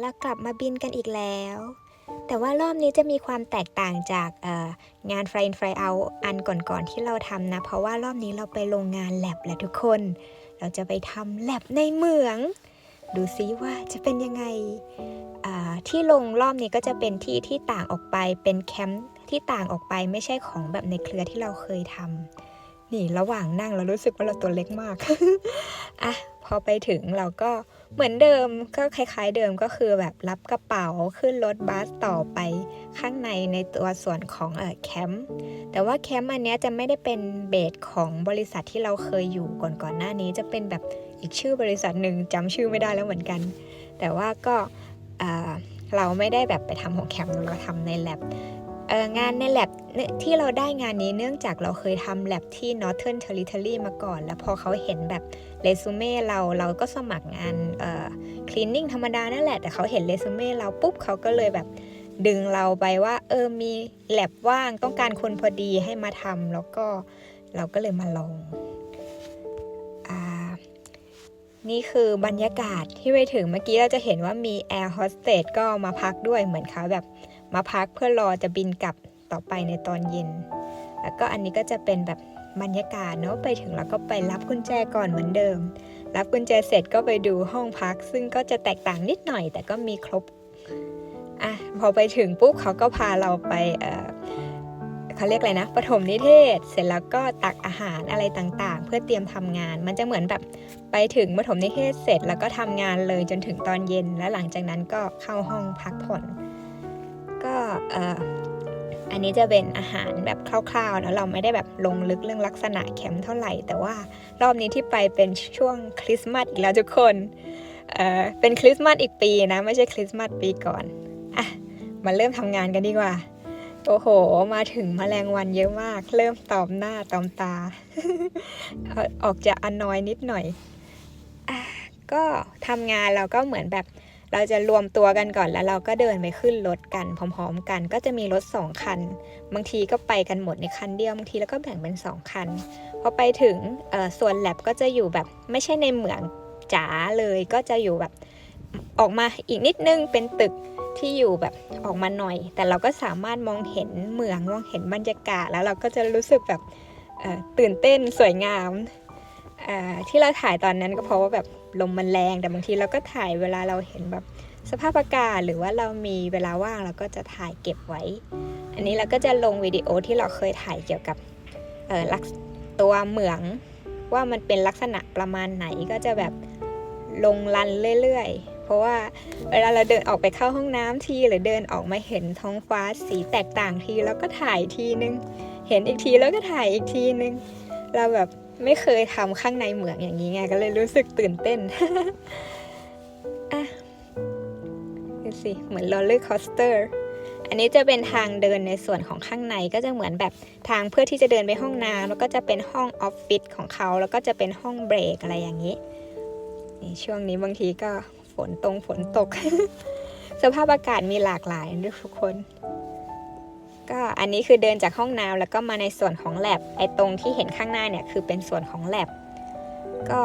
เรากลับมาบินกันอีกแล้ว แต่ว่ารอบนี้จะมีความแตกต่างจากงาน Fly in Fly out อันก่อนๆที่เราทำนะ เพราะว่ารอบนี้เราไปโรงงานแลบแหละทุกคน เราจะไปทำแลบในเมือง ดูซิว่าจะเป็นยังไงที่ลงรอบนี้ก็จะเป็นที่ที่ต่างออกไปเป็นแคมป์ที่ต่างออกไปไม่ใช่ของแบบในเครือที่เราเคยทำนี่ระหว่างนั่งเรารู้สึกว่าเราตัวเล็กมากอะพอไปถึงเราก็ เหมือนเดิมก็คล้ายๆเดิมก็คือแบบรับกระเป๋าขึ้นรถบัสต่อไปข้างในในตัวส่วนของเออแคมป์แต่ว่าแคมป์อันนี้จะไม่ได้เป็นเบสของบริษัทที่เราเคยอยู่ก่อนก่อนๆหน้านี้ จะเป็นแบบอีกชื่อบริษัทหนึ่งจำชื่อไม่ได้แล้วเหมือนกัน แต่ว่าก็เราไม่ได้แบบไปทำของแคมป์เราทำในแ a บ งานในแ a บที่เราได้งานนี้เนื่องจากเราเคยทำแ a บที่ Northern Territory มาก่อน แล้วพอเขาเห็นแบบเรซูเม่เราเราก็สมัครงานเออ cleaning ธรรมดานั่นแหละ แต่เขาเห็นเรซูเม่เราปุ๊บเขาก็เลยแบบดึงเราไปว่า เออมีแ a บว่างต้องการคนพอดีให้มาทำแล้วก็เราก็เลยมาลองอ่านี่คือบรรยากาศที่ไปถึงเมื่อกี้เราจะเห็นว่ามีแอร์โฮสเตสก็มาพักด้วยเหมือนเขาแบบ มาพักเพื่อรอจะบินกลับต่อไปในตอนเย็น แล้วก็อันนี้ก็จะเป็นแบบบรรยากาศเนาะไปถึงแล้วก็ไปรับกุญแจก่อนเหมือนเดิม รับกุญแจเสร็จก็ไปดูห้องพัก ซึ่งก็จะแตกต่างนิดหน่อย แต่ก็มีครบอะพอไปถึงปุ๊บเขาก็พาเราไปเเขาเรียกอะไรนะปฐมนิเทศ เสร็จแล้วก็ตักอาหารอะไรต่างๆ เพื่อเตรียมทำงาน มันจะเหมือนแบบไปถึงปฐมนิเทศเสร็จแล้วก็ทำงานเลยจนถึงตอนเย็น แล้วหลังจากนั้นก็เข้าห้องพักผ่อน อันนี้จะเป็นอาหารแบบคร่าวๆนะเราไม่ได้แบบลงลึกเรื่องลักษณะแคมป์เท่าไหร่ แต่ว่ารอบนี้ที่ไปเป็นช่วงคริสต์มาสอีกแล้วทุกคนเออเป็นคริสต์มาสอีกปีนะไม่ใช่คริสต์มาสปีก่อนอะมาเริ่มทำงานกันดีกว่า โอ้โห มาถึงมแมลงวันเยอะมาก เริ่มตอมหน้าตอมตา ออกจะอนนอยนิดหน่อยอะก็ทำงานเราก็เหมือนแบบ เราจะรวมตัวกันก่อนแล้วเราก็เดินไปขึ้นรถกันพร้อม ๆ กัน ก็จะมีรถสองคัน บางทีก็ไปกันหมดในคันเดียวบางทีแล้วก็แบ่งเป็นสองคันพอไปถึงส่วนแลบก็จะอยู่แบบไม่ใช่ในเหมืองจ๋าเลยก็จะอยู่แบบออกมาอีกนิดนึงเป็นตึกที่อยู่แบบออกมาหน่อย แต่เราก็สามารถมองเห็นเมืองมองเห็นบรรยากาศ แล้วเราก็จะรู้สึกแบบตื่นเต้นสวยงามที่เราถ่ายตอนนั้นก็เพราะว่าแบบ ลมมันแรงแต่บางทีเราก็ถ่ายเวลาเราเห็นแบบสภาพอากาศหรือว่าเรามีเวลาว่างเราก็จะถ่ายเก็บไว้ อันนี้เราก็จะลงวิดีโอที่เราเคยถ่ายเกี่ยวกับเออลักตัวเหมืองว่ามันเป็นลักษณะประมาณไหนก็จะแบบลงรันเรื่อยๆ เพราะว่าเวลาเราเดินออกไปเข้าห้องน้ำทีหรือเดินออกมาเห็นท้องฟ้าสีแตกต่างทีแล้วก็ถ่ายทีนึง เห็นอีกทีแล้วก็ถ่ายอีกทีนึง เราแบบ ไม่เคยทำข้างในเหมืองอย่างนี้ไง ก็เลยรู้สึกตื่นเต้นอะดูสิ เหมือน roller coaster อันนี้จะเป็นทางเดินในส่วนของข้างในก็จะเหมือนแบบทางเพื่อที่จะเดินไปห้องน้ำแล้วก็จะเป็นห้องออฟฟิศของเขา แล้วก็จะเป็นห้องเบรกอะไรอย่างนี้นี่ช่วงนี้บางทีก็ฝนตรงฝนตก สภาพอากาศมีหลากหลายด้วยทุกคน ก็อันนี้คือเดินจากห้องน้ำแล้วก็มาในส่วนของแ a บไอ้ตรงที่เห็นข้างหน้าเนี่ยคือเป็นส่วนของแ a บก็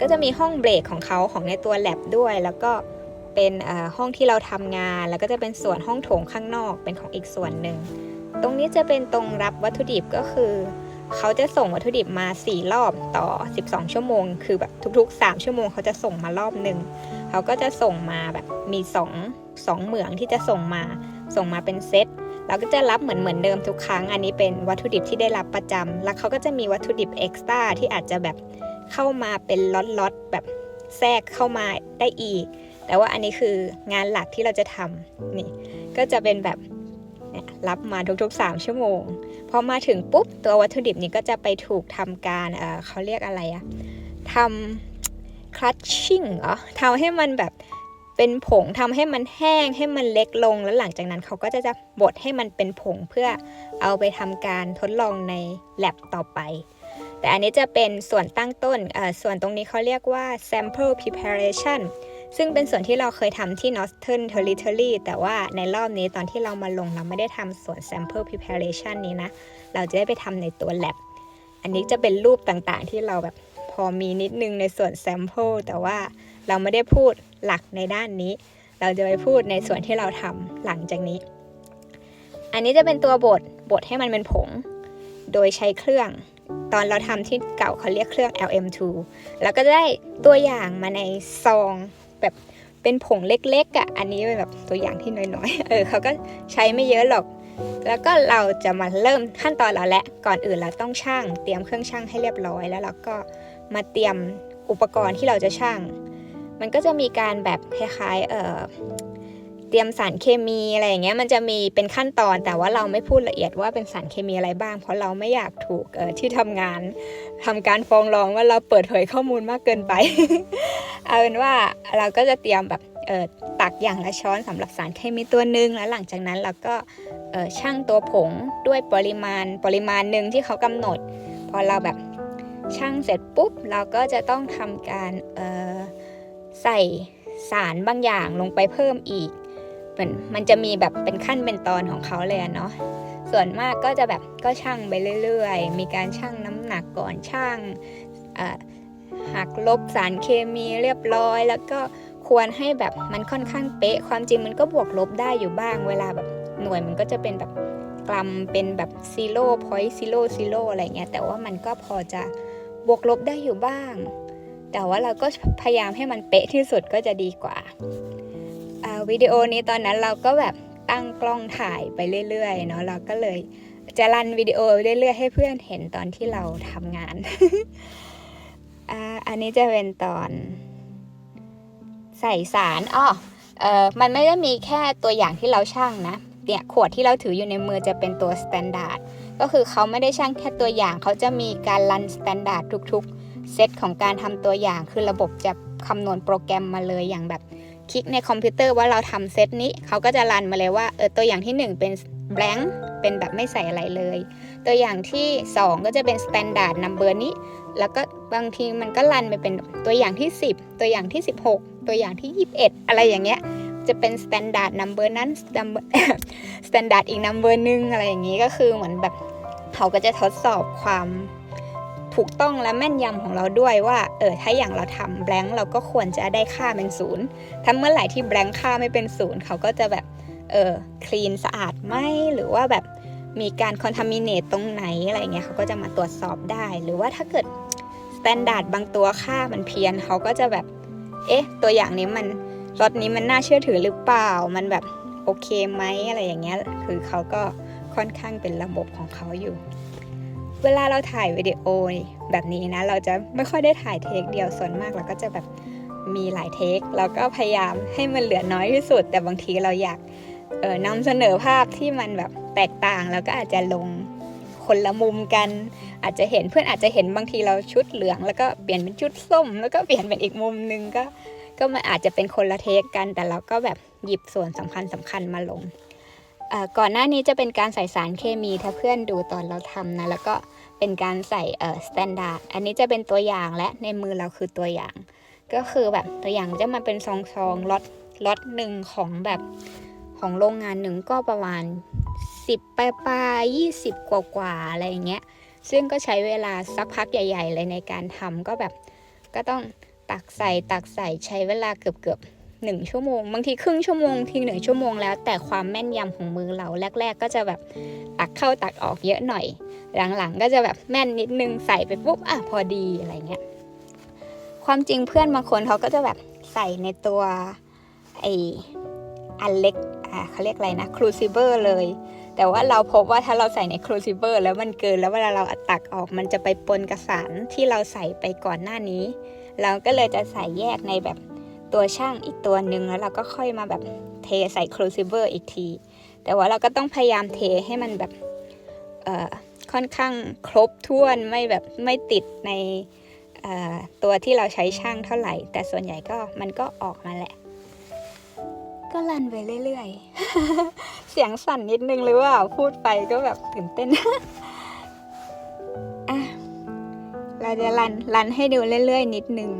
ก็จะมีห้องเบรกของเขาของในตัวแ a บด้วย แล้วก็เป็นห้องที่เราทำงาน แล้วก็จะเป็นส่วนห้องโถงข้างนอกเป็นของอีกส่วนหนึ่งตรงนี้จะเป็นตรงรับวัตถุดิบก็คือเขาจะส่งวัตถุดิบมา 4 รอบต่อ 12 ชั่วโมง คือแบบทุก ๆ 3 ชั่วโมงเขาจะส่งมารอบหนึ่ง เขาก็จะส่งมาแบบมี 2 2 เหมืองที่จะส่งมา ส่งมาเป็นเซตเราก็จะรับเหมือนเหมือนเดิมทุกครั้ง อันนี้เป็นวัตถุดิบที่ได้รับประจำแล้วเขาก็จะมีวัตถุดิบเอ็กซ์ตร้าที่อาจจะแบบเข้ามาเป็นล็อตๆแบบแทรกเข้ามาได้อีก แต่ว่าอันนี้คืองานหลักที่เราจะทำนี่ก็จะเป็นแบบรับมาทุกๆ 3 ชั่วโมง พอมาถึงปุ๊บ ตัววัตถุดิบนี้ก็จะไปถูกทำการเเขาเรียกอะไรอะทำคลัตชิ่งเหรอทำให้มันแบบ เป็นผงทำให้มันแห้งให้มันเล็กลง แล้วหลังจากนั้นเขาก็จะจะบดให้มันเป็นผงเพื่อเอาไปทำการทดลองใน lab ต่อไป แต่อันนี้จะเป็นส่วนตั้งต้นส่วนตรงนี้เขาเรียกว่า sample preparation ซึ่งเป็นส่วนที่เราเคยทำที่ Northern Territory แต่ว่าในรอบนี้ตอนที่เรามาลงเราไม่ได้ทำส่วน sample preparation นี้นะ เราจะได้ไปทำในตัว lab อันนี้จะเป็นรูปต่างๆ ที่เราแบบพอมีนิดนึงในส่วน sample แต่ว่า เราไม่ได้พูดหลักในด้านนี้ เราจะไปพูดในส่วนที่เราทำหลังจากนี้ อันนี้จะเป็นตัวบดบดให้มันเป็นผง โดยใช้เครื่อง ตอนเราทำที่เก่าเขาเรียกเครื่อง LM2 แล้วก็ได้ตัวอย่างมาในซองแบบเป็นผงเล็กๆอะ่ะอันนี้เป็นแบบตัวอย่างที่น้อยๆเออเขาก็ใช้ไม่เยอะหรอกแล้วก็เราจะมาเริ่มขั้นตอนเราและก่อนอื่นเราต้องช่าง เตรียมเครื่องช่างให้เรียบร้อย แล้วเราก็มาเตรียมอุปกรณ์ที่เราจะช่าง มันก็จะมีการแบบคล้ายๆเอ่อเตรียมสารเคมีอะไรอย่างเงี้ยมันจะมีเป็นขั้นตอนแต่ว่าเราไม่พูดละเอียดว่าเป็นสารเคมีอะไรบ้าง เพราะเราไม่อยากถูกเออที่ทำงานทำการฟ้องร้องว่าเราเปิดเผยข้อมูลมากเกินไป เอาเป็นว่าเราก็จะเตรียมแบบเออตักอย่างละช้อนสำหรับสารเคมีตัวหนึ่งแล้วหลังจากนั้นเราก็เอ่อช่างตัวผงด้วยปริมาณปริมาณหนึ่งที่เขากำหนด พอเราแบบช่างเสร็จปุ๊บเราก็จะต้องทำการเออ ใส่สารบางอย่างลงไปเพิ่มอีกเหมือนมันจะมีแบบเป็นขั้นเป็นตอนของเขาเลยเนาะส่วนมากก็จะแบบก็ช่างไปเรื่อยๆ มีการช่างน้ำหนักก่อนช่างหักลบสารเคมีเรียบร้อย แล้วก็ควรให้แบบมันค่อนข้างเป๊ะ ความจริงมันก็บวกลบได้อยู่บ้าง เวลาแบบหน่วยมันก็จะเป็นแบบกรัมเป็นแบบซีโร่พอยต์ซีโร่ซีโร่อะไรเงี้ยแต่ว่ามันก็พอจะบวกลบได้อยู่บ้าง แต่ว่าเราก็พยายามให้มันเป๊ะที่สุดก็จะดีกว่าวิดีโอนี้ตอนนั้นเราก็แบบตั้งกล้องถ่ายไปเรื่อยๆเนาะเราก็เลยจะรันวิดีโอเรื่อยๆให้เพื่อนเห็นตอนที่เราทำงานอันนี้จะเป็นตอนใส่สารอ้อเออมันไม่ได้มีแค่ตัวอย่างที่เราช่างนะเนี่ยขวดที่เราถืออยู่ในมือจะเป็นตัวสแตนดาร์ดก็คือเขาไม่ได้ช่างแค่ตัวอย่างเขาจะมีการรันสแตนดาร์ดทุกๆ เซตของการทำตัวอย่างคือระบบจะคำนวณโปรแกรมมาเลยอย่างแบบคลิกในคอมพิวเตอร์ว่าเราทำเซตนี้เขาก็จะรันมาเลยว่าเออตัวอย่างที่ 1 เป็น blank เป็นแบบไม่ใส่อะไรเลย ตัวอย่างที่ 2 ก็จะเป็น standard number นี้ แล้วก็บางทีมันก็รันไปเป็นตัวอย่างที่ 10 ตัวอย่างที่ 16 ตัวอย่างที่ 21 อะไรอย่างเงี้ยจะเป็น standard number นั้น standard อีก number นึงอะไรอย่างงี้ก็คือเหมือนแบบเขาก็จะทดสอบความ ถูกต้องและแม่นยำของเราด้วยว่าเออถ้าอย่างเราทำแบงค์เราก็ควรจะได้ค่าเป็นศูนย์ถ้าเมื่อไหร่ที่แบงค์ค่าไม่เป็นศูนย์เขาก็จะแบบเออคลีนสะอาดไหมหรือว่าแบบมีการคอนทามิเนตตรงไหนอะไรเงี้ยเขาก็จะมาตรวจสอบได้ หรือว่าถ้าเกิดสแตนดาร์ดบางตัวค่ามันเพี้ยนเขาก็จะแบบ เอ๊ะ ตัวอย่างนี้มันรถนี้มันน่าเชื่อถือหรือเปล่า มันแบบโอเคไหมอะไรอย่างเงี้ย คือเขาก็ค่อนข้างเป็นระบบของเขาอยู่ เวลาเราถ่ายวิดีโอแบบนี้นะ เราจะไม่ค่อยได้ถ่ายเทคเดียวส่วนมากเราก็จะแบบมีหลายเทคเราก็พยายามให้มันเหลือน้อยที่สุด แต่บางทีเราอยากเออนำเสนอภาพที่มันแบบแตกต่างแล้วก็อาจจะลงคนละมุมกัน อาจจะเห็นเพื่อนอาจจะเห็นบางทีเราชุดเหลือง แล้วก็เปลี่ยนเป็นชุดส้ม แล้วก็เปลี่ยนเป็นอีกมุมนึงก็ก็มันอาจจะเป็นคนละเทคกัน แต่เราก็แบบหยิบส่วนสำคัญสำคัญมาลงก่อนหน้านี้จะเป็นการใส่สารเคมีถ้าเพื่อนดูตอนเราทำนะแล้วก็ เป็นการใส่เอ่อสแตนดาร์ดอันนี้จะเป็นตัวอย่างและในมือเราคือตัวอย่าง ก็คือแบบตัวอย่างจะมาเป็นซองซองล็อตล็อตหนึ่งของแบบของโรงงานหนึ่งก็ประมาณ 10ปลายปลายยี่สิบกว่ากว่าๆอะไรอย่างเงี้ยซึ่งก็ใช้เวลาสักพักใหญ่ ๆ เลยในการทำก็แบบ ก็ต้องตักใส่ตักใส่ใช้เวลาเกือบเกือบหนึ่งชั่วโมง บางทีครึ่งชั่วโมงทีหนึ่งชั่วโมงแล้วแต่ความแม่นยำของมือเราแรก ๆ ก็จะแบบตักเข้าตักออกเยอะหน่อย หลังๆ ก็จะแบบแม่นนิดนึงใส่ไปปุ๊บอะพอดีอะไรเงี้ยความจริงเพื่อนบางคนเขาก็จะแบบใส่ในตัวไออันเล็กอะเขาเรียกอะไรนะครูซิเบอร์เลย แต่ว่าเราพบว่าถ้าเราใส่ในครูซิเบอร์แล้วมันเกินแล้วเวลาเราตักออกมันจะไปปนกับสารที่เราใส่ไปก่อนหน้านี้ เราก็เลยจะใส่แยกในแบบตัวช่างอีกตัวหนึ่งแล้วเราก็ค่อยมาแบบเทใส่ครูซิเบอร์อีกที แต่ว่าเราก็ต้องพยายามเทให้มันแบบเอ่อ ค่อนข้างครบถ้วนไม่แบบไม่ติดในตัวที่เราใช้ช่างเท่าไหร่ แต่ส่วนใหญ่ก็มันก็ออกมาแหละ ก็ลันไปเรื่อยๆ เสียงสั่นนิดนึงหรือว่าพูดไปก็แบบตื่นเต้นอะเราจะรันรันให้ดูเรื่อยๆ นิดนึง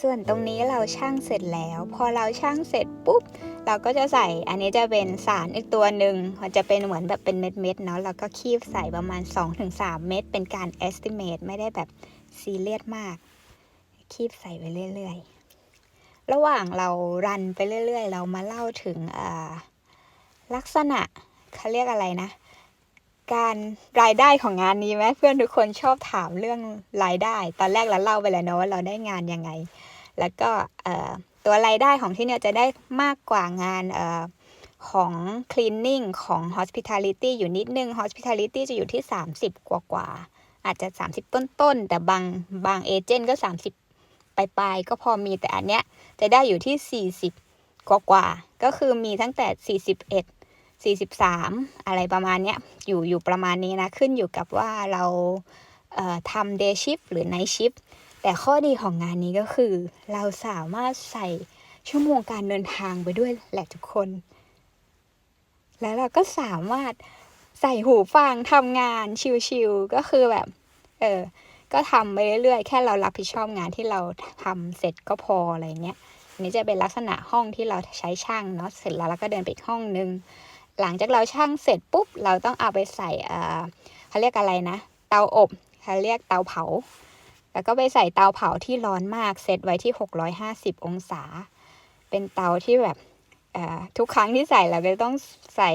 ส่วนตรงนี้เราช่างเสร็จแล้ว พอเราช่างเสร็จปุ๊บ เราก็จะใส่อันนี้จะเป็นสารอีกตัวหนึ่งมันจะเป็นเหมือนแบบเป็นเม็ดๆเนาะแล้วก็คีบใส่ประมาณ 2-3 เม็ดเป็นการ estimate ไม่ได้แบบซีเรียสมาก คีบใส่ไปเรื่อยๆ ระหว่างเรารันไปเรื่อยๆ เรามาเล่าถึงลักษณะเขาเรียกอะไรนะ การรายได้ของงานนี้ไหมเพื่อนทุกคนชอบถามเรื่องรายได้ ตอนแรกเราเล่าไปแล้วเนอะว่าเราได้งานยังไง แล้วก็ตัวรายได้ของที่เนี่ยจะได้มากกว่างานออของ cleaning ของ hospitality อยู่นิดนึง hospitality จะอยู่ที่ 30 กว่ากว่าๆอาจจะ 30 ต้นๆแต่บางบางเอเจนต์ก็ 30 ปลายๆก็พอมีแต่อันเนี้ยจะได้อยู่ที่ 40 กว่ากว่าๆก็คือมีตั้งแต่ 41 43 อะไรประมาณเนี้ยอยู่อยู่ประมาณนี้นะ ขึ้นอยู่กับว่าเราเทำ day shift หรือ night shift แต่ข้อดีของงานนี้ก็คือ เราสามารถใส่ชั่วโมงการเดินทางไปด้วยแหละทุกคน แล้วเราก็สามารถใส่หูฟังทำงานชิลๆก็คือแบบ เออก็ทำไปเรื่อยๆ แค่เรารับผิดชอบงานที่เราทำเสร็จก็พออะไรเงี้ยอันนี้จะเป็นลักษณะห้องที่เราใช้ช่างเนาะเสร็จแล้วเราก็เดินไปห้องนึง หลังจากเราช่างเสร็จปุ๊บ เราต้องเอาไปใส่เออเขาเรียกอะไรนะ เตาอบเขาเรียกเตาเผา แล้วก็ไปใส่เตาเผาที่ร้อนมากเซตไว้ที่ 650 องศา เป็นเตาที่แบบทุกครั้งที่ใส่เราก็ต้องใส่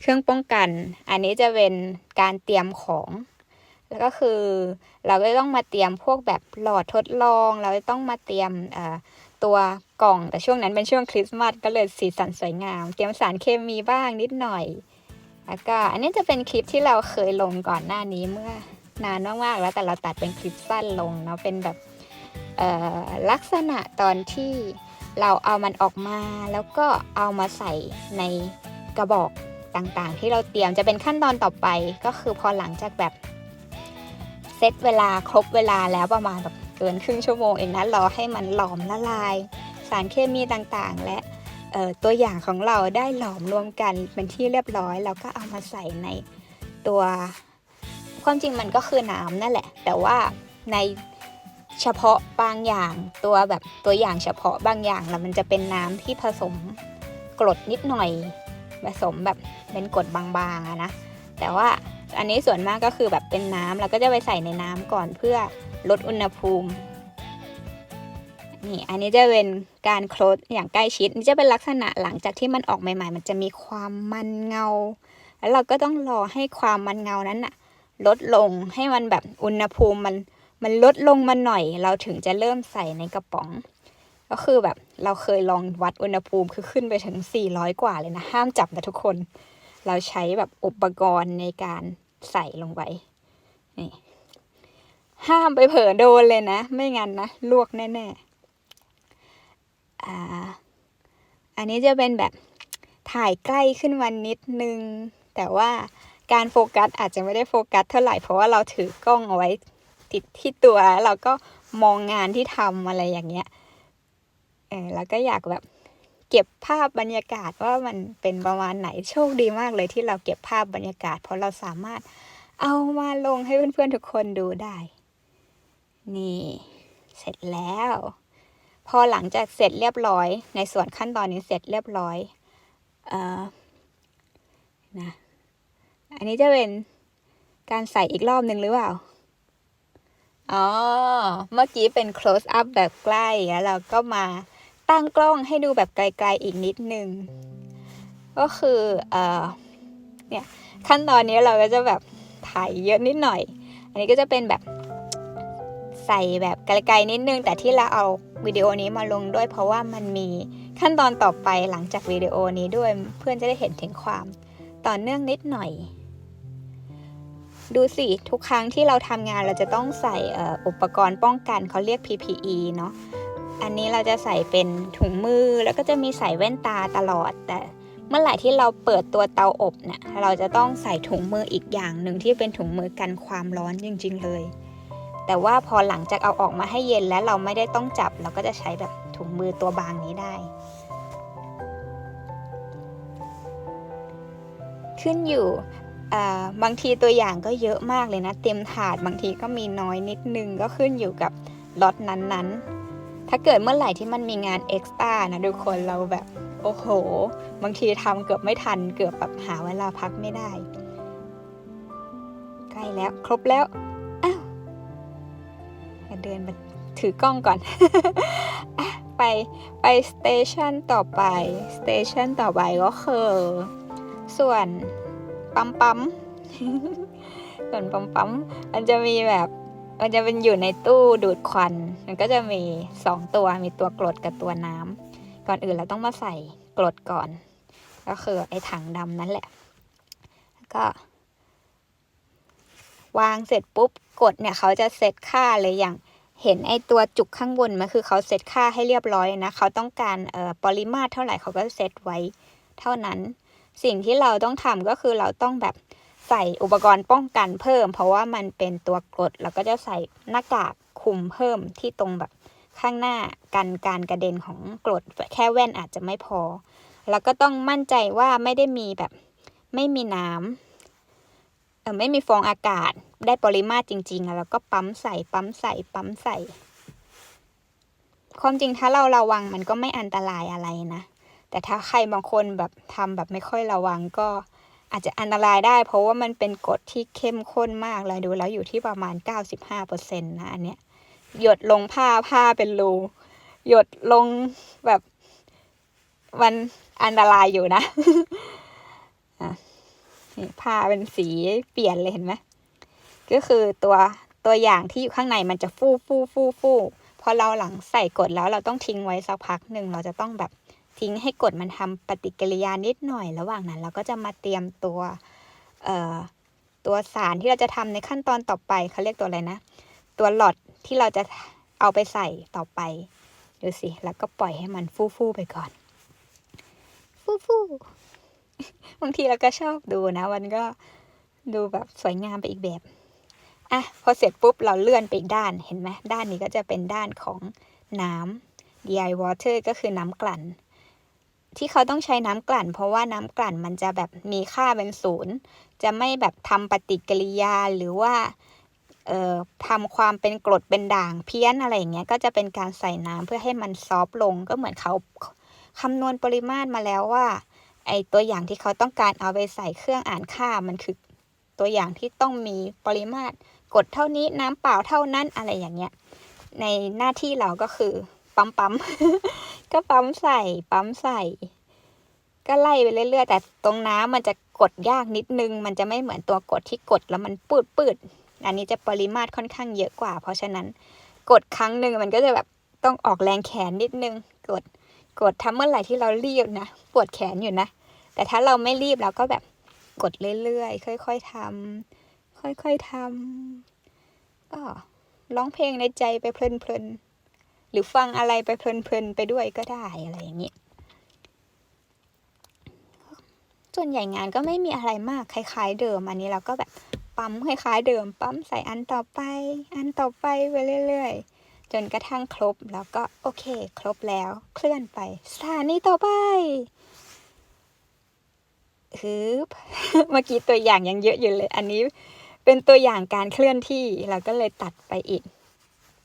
เครื่องป้องกัน อันนี้จะเป็นการเตรียมของ แล้วก็คือเราก็ต้องมาเตรียมพวกแบบหลอดทดลอง เราจะต้องมาเตรียมอ ตัวกล่อง แต่ช่วงนั้นเป็นช่วงคริสต์มาสก็เลยสีสันสวยงาม เตรียมสารเคมีบ้างนิดหน่อย แล้วก็อันนี้จะเป็นคลิปที่เราเคยลงก่อนหน้านี้เมื่อนานมากๆแล้วแต่เราตัดเป็นคลิปสั้นลงเนาะเป็นแบบลักษณะตอนที่เราเอามันออกมา แล้วก็เอามาใส่ในกระบอกต่างๆ ที่เราเตรียมจะเป็นขั้นตอนต่อไปก็คือพอหลังจากแบบเซตเวลาครบเวลาแล้วประมาณแบบ กินครึ่งชั่วโมงเองนะรอให้มันหลอมละลาย สารเคมีต่างๆ และตัวอย่างของเราได้หลอมรวมกันเป็นที่เรียบร้อยแล้วก็เอามาใส่ในตัว ความจริงมันก็คือน้ำนั่นแหละ แต่ว่าในเฉพาะบางอย่างตัวแบบตัวอย่างเฉพาะบางอย่างแล้วมันจะเป็นน้ำที่ผสมกรดนิดหน่อย ผสมแบบเป็นกรดบางๆอะนะแต่ว่า อันนี้ส่วนมากก็คือแบบเป็นน้ำแล้วก็จะไปใส่ในน้ำก่อนเพื่อลดอุณหภูมินี่อันนี้จะเป็นการโคลดอย่างใกล้ชิดนี่จะเป็นลักษณะหลังจากที่มันออกใหม่ๆ มันจะมีความมันเงา แล้วเราก็ต้องรอให้ความมันเงานั้นน่ะลดลงให้มันแบบอุณหภูมิมันมันลดลงมาหน่อย เราถึงจะเริ่มใส่ในกระป๋อง ก็คือแบบเราเคยลองวัดอุณหภูมิคือขึ้นไปถึง 400 กว่าเลยนะ ห้ามจับนะทุกคน เราใช้แบบอุปกรณ์ในการใส่ลงไปนี่ห้ามไปเผลอโดนเลยนะ ไม่งั้นนะ ลวกแน่ๆอ่าอันนี้จะเป็นแบบถ่ายใกล้ขึ้นมานิดนึง แต่ว่าการโฟกัสอาจจะไม่ได้โฟกัสเท่าไหร่เพราะว่าเราถือกล้องเอาไว้ติดที่ตัวแล้วเราก็มองงานที่ทำอะไรอย่างเงี้ยเออแล้วก็อยากแบบ เก็บภาพบรรยากาศว่ามันเป็นประมาณไหนโชคดีมากเลยที่เราเก็บภาพบรรยากาศ เพราะเราสามารถเอามาลงให้เพื่อนๆทุกคนดูได้ นี่ เสร็จแล้ว พอหลังจากเสร็จเรียบร้อย ในส่วนขั้นตอนนี้เสร็จเรียบร้อยเอ่อนะอันนี้จะเป็นการใส่อีกรอบหนึ่งหรือเปล่าอ๋อ เมื่อกี้เป็น close up แบบใกล้แล้วเราก็มา ตั้งกล้องให้ดูแบบไกลๆอีกนิดนึง ก็คือเอ่อเนี่ยขั้นตอนนี้เราก็จะแบบถ่ายเยอะนิดหน่อย อันนี้ก็จะเป็นแบบใส่แบบไกลๆนิดนึง แต่ที่เราเอาวิดีโอนี้มาลงด้วย เพราะว่ามันมีขั้นตอนต่อไปหลังจากวิดีโอนี้ด้วยเพื่อนจะได้เห็นถึงความต่อเนื่องนิดหน่อย ดูสิ ทุกครั้งที่เราทำงานเราจะต้องใส่อ,อ,อุปกรณ์ป้องกันเขาเรียก PPE เนาะ อันนี้เราจะใส่เป็นถุงมือแล้วก็จะมีใส่แว่นตาตลอด แต่เมื่อไหร่ที่เราเปิดตัวเตาอบเนี่ยเราจะต้องใส่ถุงมืออีกอย่างหนึ่งที่เป็นถุงมือกันความร้อนจริง ๆ เลย แต่ว่าพอหลังจากเอาออกมาให้เย็นแล้วเราไม่ได้ต้องจับ เราก็จะใช้แบบถุงมือตัวบางนี้ได้ ขึ้นอยู่บางทีตัวอย่างก็เยอะมากเลยนะ เต็มถาดบางทีก็มีน้อยนิดนึงก็ขึ้นอยู่กับล็อตนั้นๆ ถ้าเกิดเมื่อไหร่ที่มันมีงานเอ็กซ์ต้านะทุกคนเราแบบ โอ้โห บางทีทำเกือบไม่ทัน เกือบแบบหาเวลาพักไม่ได้ ใกล้แล้ว ครบแล้วอ้าวเดินมาถือกล้องก่อนอไปไปสเตชันต่อไปสเตชันต่อไปก็คือ ส่วนปั๊มปั๊มส่วนปั๊มปั๊มมันจะมีแบบ มันจะเป็นอยู่ในตู้ดูดควัน มันก็จะมีสองตัว มีตัวกรดกับตัวน้ำก่อนอื่นเราต้องมาใส่กรดก่อน ก็คือไอ้ถังดำนั่นแหละ แล้วก็ วางเสร็จปุ๊บกดเนี่ยเขาจะเซตค่าเลยอย่างเห็นไอ้ตัวจุกข้างบนมันคือเขาเซตค่าให้เรียบร้อยนะ เขาต้องการเอ่อปริมาตรเท่าไหร่เขาก็เซตไว้เท่านั้น สิ่งที่เราต้องทำก็คือเราต้องแบบ ส่อุปกรณ์ป้องกันเพิ่ม เพราะว่ามันเป็นตัวกรดแล้วก็จะใส่หน้ากากคุมเพิ่มที่ตรงแบบข้างหน้ากันการกระเด็นของกรดแค่แว่นอาจจะไม่พอ แล้วก็ต้องมั่นใจว่าไม่ได้มีแบบไม่มีน้ำเออไม่มีฟองอากาศได้ปริมาตรจริงๆแล้วก็ปั๊มใส่ปั๊มใส่ปั๊มใส่ ความจริงถ้าเราระวังมันก็ไม่อันตรายอะไรนะ แต่ถ้าใครบางคนแบบทำแบบไม่ค่อยระวังก็ อาจจะอันตรายได้ เพราะว่ามันเป็นกรดที่เข้มข้นมากเลยดูแล้วอยู่ที่ประมาณ 95%นะอันเนี้ยหยดลงผ้าผ้าเป็นรูหยดลงแบบมันอันตรายอยู่นะอะนี่ผ้าเป็นสีเปลี่ยนเลยเห็นไหมก็คือตัวตัวอย่างที่อยู่ข้างในมันจะฟูฟูฟูฟูพอเราหลังใส่กดแล้วเราต้องทิ้งไว้สักพักหนึ่งเราจะต้องแบบ ทิ้งให้กดมันทำปฏิกิริยานิดหน่อย ระหว่างนั้นเราก็จะมาเตรียมตัวตัวสารที่เราจะทำในขั้นตอนต่อไปเขาเรียกตัวอะไรนะ ตัวหลอดที่เราจะเอาไปใส่ต่อไปดูสิ แล้วก็ปล่อยให้มันฟู่ๆไปก่อน ฟู่ๆบางทีเราก็ชอบดูนะ มันก็ดูแบบสวยงามไปอีกแบบอะพอเสร็จปุ๊บเราเลื่อนไปอีกด้านเห็นไหมด้านนี้ก็จะเป็นด้านของน้ำ DI water ก็คือน้ำกลั่น ที่เขาต้องใช้น้ำกลั่น เพราะว่าน้ำกลั่นมันจะแบบมีค่าเป็นศูนย์จะไม่แบบทำปฏิกิริยาหรือว่าเอ่อทำความเป็นกรดเป็นด่างเพี้ยนอะไรอย่างเงี้ยก็จะเป็นการใส่น้ำเพื่อให้มันซอฟลงก็เหมือนเขาคำนวณปริมาตรมาแล้วว่าไอตัวอย่างที่เขาต้องการเอาไปใส่เครื่องอ่านค่ามันคือตัวอย่างที่ต้องมีปริมาตรกดเท่านี้น้ำเปล่าเท่านั้นอะไรอย่างเงี้ย ในหน้าที่เราก็คือ ปั๊มปั๊มก็ปั๊มใส่ ปั๊มใส่ ก็ไล่ไปเรื่อยๆแต่ตรงน้ำมันจะกดยากนิดนึง มันจะไม่เหมือนตัวกดที่กดแล้วมันปืดปืดๆอันนี้จะปริมาตรค่อนข้างเยอะกว่า เพราะฉะนั้นกดครั้งหนึ่งมันก็จะแบบต้องออกแรงแขนนิดนึง กดกดทำเมื่อไหร่ที่เรารีบนะปวดแขนอยู่นะ แต่ถ้าเราไม่รีบเราก็แบบกดเรื่อยๆค่อย ๆทำค่อยๆทำก็ร้องเพลงในใจไปเพลินๆ หรือฟังอะไรไปเพลินๆไปด้วยก็ได้อะไรอย่างนี้ ส่วนใหญ่งานก็ไม่มีอะไรมากคล้าย ๆ เดิม อันนี้เราก็แบบปั๊มคล้ายๆเดิม ปั๊มใส่อันต่อไป อันต่อไปไปเรื่อยๆ จนกระทั่งครบแล้วก็โอเค ครบแล้วเคลื่อนไปสถานีต่อไปฮึบเมื่อกี้ตัวอย่างยังเยอะอยู่เลย อันนี้เป็นตัวอย่างการเคลื่อนที่เราก็เลยตัดไปอีก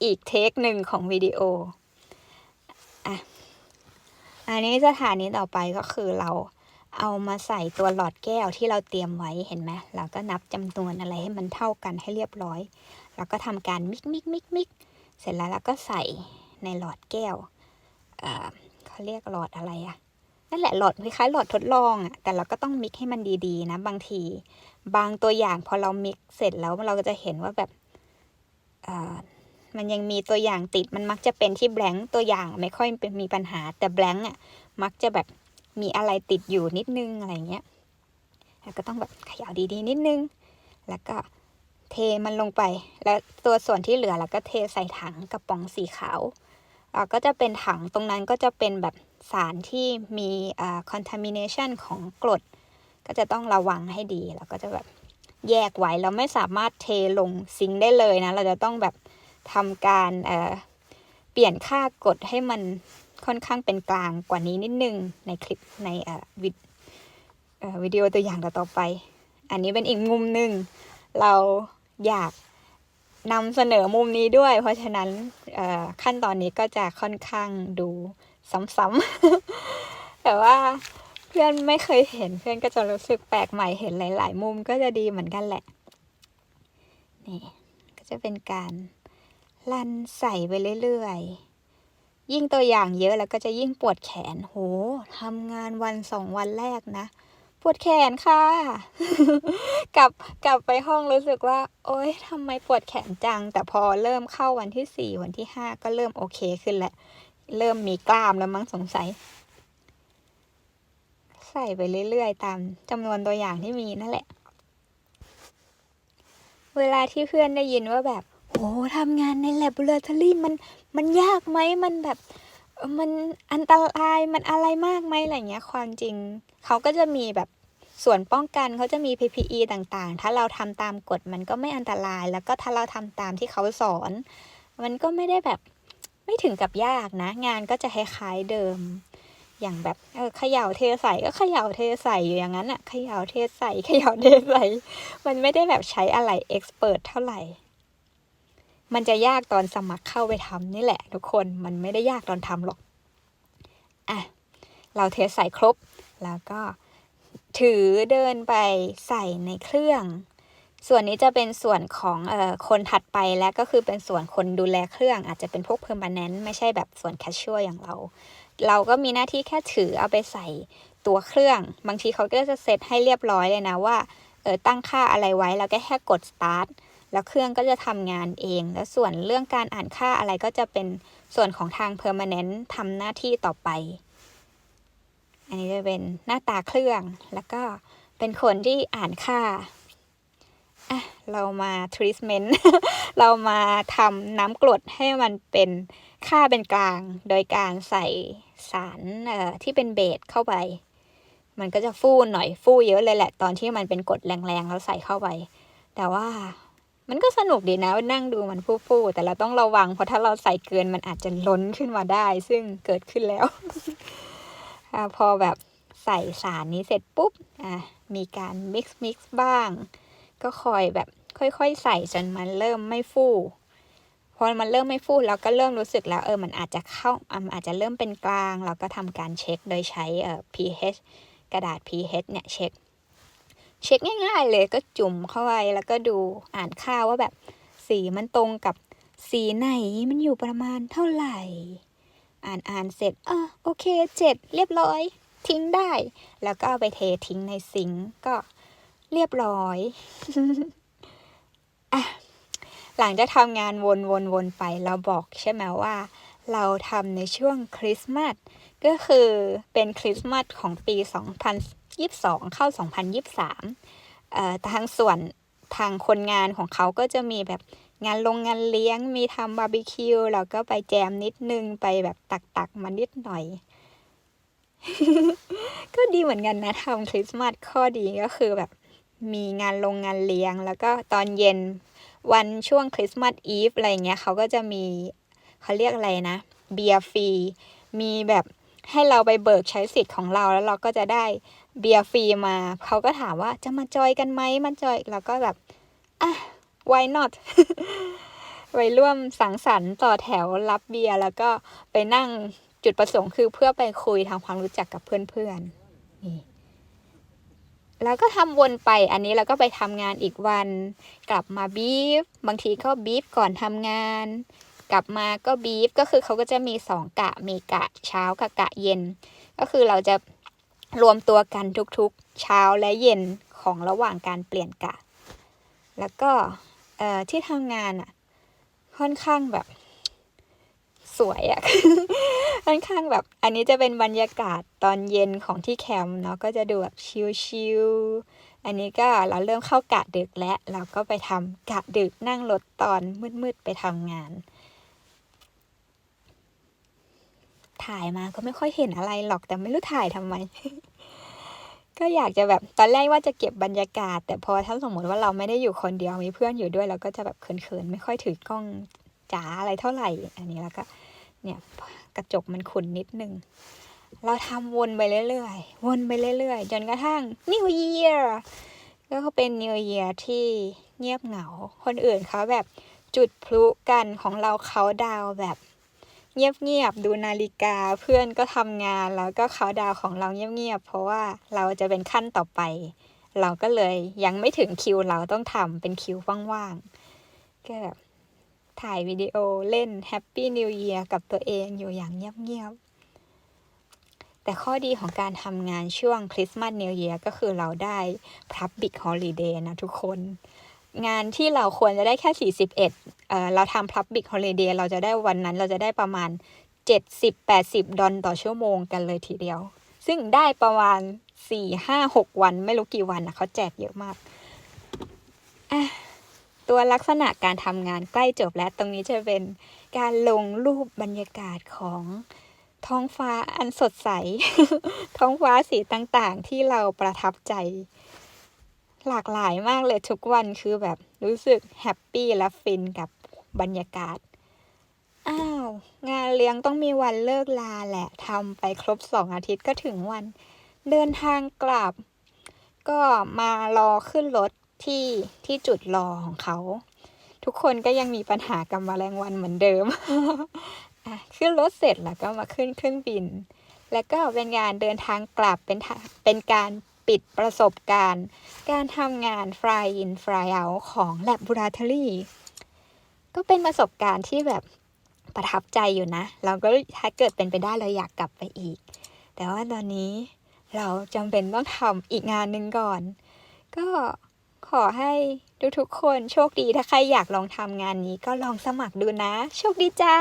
อีกเทคหนึ่งของวิดีโออะอันนี้สถานีต่อไปก็คือเราเอามาใส่ตัวหลอดแก้วที่เราเตรียมไว้เห็นไหมเราก็นับจำนวนอะไรให้มันเท่ากันให้เรียบร้อย แล้วก็ทำการมิกมิกมิกมิกเสร็จแล้วเราก็ใส่ในหลอดแก้วเเขาเรียกหลอดอะไรอะนั่นแหละหลอดคล้ายๆหลอดทดลองอะแต่เราก็ต้องมิกให้มันดีๆนะบางที บางตัวอย่างพอเรามิกเสร็จแล้วเราก็จะเห็นว่าแบบอ่อ มันยังมีตัวอย่างติดมันมักจะเป็นที่แบงค์ตัวอย่างไม่ค่อยเป็นมีปัญหาแต่แบงค์อะมักจะแบบมีอะไรติดอยู่นิดนึงอะไรเงี้ยแล้วก็ต้องแบบเขย่าดีๆนิดนึง แล้วก็เทมันลงไป แล้วตัวส่วนที่เหลือเราก็เทใส่ถังกระป๋องสีขาวเราก็จะเป็นถังตรงนั้นก็จะเป็นแบบสารที่มีอ่า contamination ของกรด ก็จะต้องระวังให้ดีแล้วก็จะแบบแยกไว้เราไม่สามารถเทลงซิงได้เลยนะ เราจะต้องแบบ ทำการเเปลี่ยนค่ากดให้มันค่อนข้างเป็นกลางกว่านี้นิดนึงในคลิปในวิดเอ่อวิดีโอตัวอย่างต่อไป อันนี้เป็นอีกมุมหนึ่งเราอยากนำเสนอมุมนี้ด้วย เพราะฉะนั้นขั้นตอนนี้ก็จะค่อนข้างดูซ้ำๆแต่ว่าเพื่อนไม่เคยเห็นเพื่อนก็จะรู้สึกแปลกใหม่เห็นหลาย ๆ มุมก็จะดีเหมือนกันแหละ นี่ก็จะเป็นการ ลันใส่ไปเรื่อยๆ ยิ่งตัวอย่างเยอะแล้วก็จะยิ่งปวดแขน โหทำงานวันสองวันแรกนะ ปวดแขนค่ะ กลับกลับไปห้องรู้สึกว่า โอ๊ยทำไมปวดแขนจัง แต่พอเริ่มเข้าวันที่สี่วันที่ห้าก็เริ่มโอเคขึ้นแหละ เริ่มมีกล้ามแล้วมั้งสงสัย ใส่ไปเรื่อยๆ ตามจำนวนตัวอย่างที่มีนั่นแหละ เวลาที่เพื่อนได้ยินว่าแบบ โอ้ทำงานใน laboratory มันมันยากไหมมันแบบมันอันตรายมันอะไรมากไหมอะไรเงี้ยความจริงเขาก็จะมีแบบส่วนป้องกันเขาจะมี PPE ต่างๆ ถ้าเราทำตามกฎมันก็ไม่อันตราย แล้วก็ถ้าเราทำตามที่เขาสอน มันก็ไม่ได้แบบไม่ถึงกับยากนะ งานก็จะคล้ายๆเดิม อย่างแบบเออเขย่าเทใส่ก็เขย่าเทใส่อยู่อย่างนั้นอะเขย่าเทใส่เขย่าเทใส่ มันไม่ได้แบบใช้อะไรเอ็กซ์เพรสเท่าไหร่ มันจะยากตอนสมัครเข้าไปทำนี่แหละ ทุกคนมันไม่ได้ยากตอนทำหรอกอะเราเทใส่ครบ แล้วก็ถือเดินไปใส่ในเครื่อง ส่วนนี้จะเป็นส่วนของออคนถัดไปแล้วก็คือเป็นส่วนคนดูแลเครื่อง อาจจะเป็นพวกเพอร์มานแนนไม่ใช่แบบส่วนแคชชวลอย่างเรา เราก็มีหน้าที่แค่ถือเอาไปใส่ตัวเครื่อง บางทีเขาก็จะเซตให้เรียบร้อยเลยนะว่าเออตั้งค่าอะไรไว้แล้วก็แค่กด start แล้วเครื่องก็จะทำงานเอง แล้วส่วนเรื่องการอ่านค่าอะไรก็จะเป็นส่วนของทาง permanent ทำหน้าที่ต่อไป อันนี้จะเป็นหน้าตาเครื่อง แล้วก็เป็นคนที่อ่านค่าอะเรามา treatment เรามาทำน้ำกรดให้มันเป็นค่าเป็นกลาง โดยการใส่สารที่เป็นเบสเข้าไป มันก็จะฟูหน่อยฟูเยอะเลยแหละ ตอนที่มันเป็นกรดแรงๆแล้วใส่เข้าไป แต่ว่า มันก็สนุกดีนะนั่งดูมันฟู่ๆแต่เราต้องระวัง เพราะถ้าเราใส่เกินมันอาจจะล้นขึ้นมาได้ ซึ่งเกิดขึ้นแล้วอะพอแบบใส่สารนี้เสร็จปุ๊บอะมีการมิกซ์มิกซ์บ้าง ก็คอยแบบค่อยๆ ใส่จนมันเริ่มไม่ฟูพอมันเริ่มไม่ฟูเราก็เริ่มรู้สึกแล้วเออมันอาจจะเข้าอะมันอาจจะเริ่มเป็นกลาง เราก็ทำการเช็คโดยใช้เอ่อ pH กระดาษ pH เนี่ยเช็ค เช็คง่ายๆเลยก็จุ่มเข้าไปแล้วก็ดูอ่านค่าว่าแบบสีมันตรงกับสีไหนมันอยู่ประมาณเท่าไหร่ อ่านอ่านเสร็จอะโอเคเจ็ดเรียบร้อย ทิ้งได้ แล้วก็เอาไปเททิ้งในซิงก็เรียบร้อยอะหลังจากทำงานวนวนวนไปเราบอกใช่ไหมว่า เราทำในช่วงคริสต์มาสก็คือเป็นคริสต์มาสของปี 2022 เข้า 2023เอ่อทางส่วนทางคนงานของเขาก็จะมีแบบงานลงงานเลี้ยงมีทำบาร์บีคิวแล้วก็ไปแจมนิดนึงไปแบบตักตักๆมานิดหน่อย ก็ดีเหมือนกันนะทำคริสต์มาสข้อดีก็คือแบบมีงานลงงานเลี้ยง แล้วก็ตอนเย็นวันช่วงคริสต์มาสอีฟอะไรเงี้ยเขาก็จะมีเขาเรียกอะไรนะ เบียร์ฟรี มีแบบให้เราไปเบิกใช้สิทธิ์ของเราแล้วเราก็จะได้ เบียร์ฟรีมา เขาก็ถามว่าจะมาจอยกันไหมมาจอยเราก็แบบอะ why not ไปร่วมสังสรรค์ต่อแถวรับเบียร์แล้วก็ไปนั่งจุดประสงค์คือเพื่อไปคุยทำความรู้จักกับเพื่อนๆนี่แล้วก็ทำวนไปอันนี้เราก็ไปทำงานอีกวัน กลับมาบีฟบางทีก็บีฟก่อนทำงาน กลับมาก็บีฟก็คือเขาก็จะมีสองกะมีกะเช้ากับกะเย็น ก็คือเราจะ รวมตัวกันทุกๆ เช้าและเย็นของระหว่างการเปลี่ยนกะ แล้วก็ที่ทำงานอะ ค่อนข้างแบบสวยอะค่อนข้างแบบ อันนี้จะเป็นบรรยากาศตอนเย็นของที่แคมป์เนาะก็จะดูแบบชิลๆอันนี้ก็เราเริ่มเข้ากะดึกแล้ว เราก็ไปทำกะดึกนั่งรถตอนมืดๆไปทำงาน ถ่ายมาก็ไม่ค่อยเห็นอะไรหรอกแต่ไม่รู้ถ่ายทำไม ก็อยากจะแบบตอนแรกว่าจะเก็บบรรยากาศ แต่พอถ้าสมมติว่าเราไม่ได้อยู่คนเดียวมีเพื่อนอยู่ด้วยเราก็จะแบบเขินๆไม่ค่อยถือกล้องจ๋าอะไรเท่าไหร่ อันนี้แล้วก็ เนี่ยกระจกมันขุ่นนิดนึงเราทำวนไปเรื่อยๆ วนไปเรื่อยๆ จนกระทั่ง New Year ก็เป็น New Year ที่เงียบเหงา คนอื่นเขาแบบจุดพลุกันของเราเขาดาวแบบ เงียบๆดูนาฬิกาเพื่อนก็ทำงานแล้วก็เขาดาวของเราเงียบๆเพราะว่าเราจะเป็นขั้นต่อไป เราก็เลยยังไม่ถึงคิวเราต้องทำเป็นคิวว่างๆก็แบบถ่ายวิดีโอเล่น Happy New Year กับตัวเองอยู่อย่างเงียบๆ แต่ข้อดีของการทำงานช่วงคริสต์มาส New Year ก็คือเราได้ Public Holiday นะทุกคน งานที่เราควรจะได้แค่ 41 เราทำ Public Holiday เราจะได้วันนั้นเราจะได้ประมาณ 70-80 ดอลต่อชั่วโมงกันเลยทีเดียว ซึ่งได้ประมาณ 4-5-6 วันไม่รู้กี่วันนะเขาแจกเยอะมาก ตัวลักษณะการทำงานใกล้จบแล้วตรงนี้จะเป็นการลงรูปบรรยากาศของท้องฟ้าอันสดใส ท้องฟ้าสีต่างๆ ที่เราประทับใจ หลากหลายมากเลยทุกวันคือแบบรู้สึกแฮปปี้และฟินกับ บรรยากาศ อ้าว งานเลี้ยงต้องมีวันเลิกลาแหละทำไปครบสองอาทิตย์ก็ถึงวัน เดินทางกลับ ก็มารอขึ้นรถที่ที่จุดรอของเขา ทุกคนก็ยังมีปัญหากับแมลงวันเหมือนเดิมขึ้นรถเสร็จแล้วก็มาขึ้นเครื่องบิน แล้วก็เป็นงานเดินทางกลับเป็นเป็นการปิดประสบการณ์ การทำงาน fly in fly out ของ Laboratory ก็เป็นประสบการณ์ที่แบบประทับใจอยู่นะ เราก็ถ้าเกิดเป็นไปได้เราอยากกลับไปอีก แต่ว่าตอนนี้เราจำเป็นต้องทำอีกงานหนึ่งก่อน ก็ขอให้ทุกๆคนโชคดีถ้าใครอยากลองทำงานนี้ก็ลองสมัครดูนะ โชคดีจ้า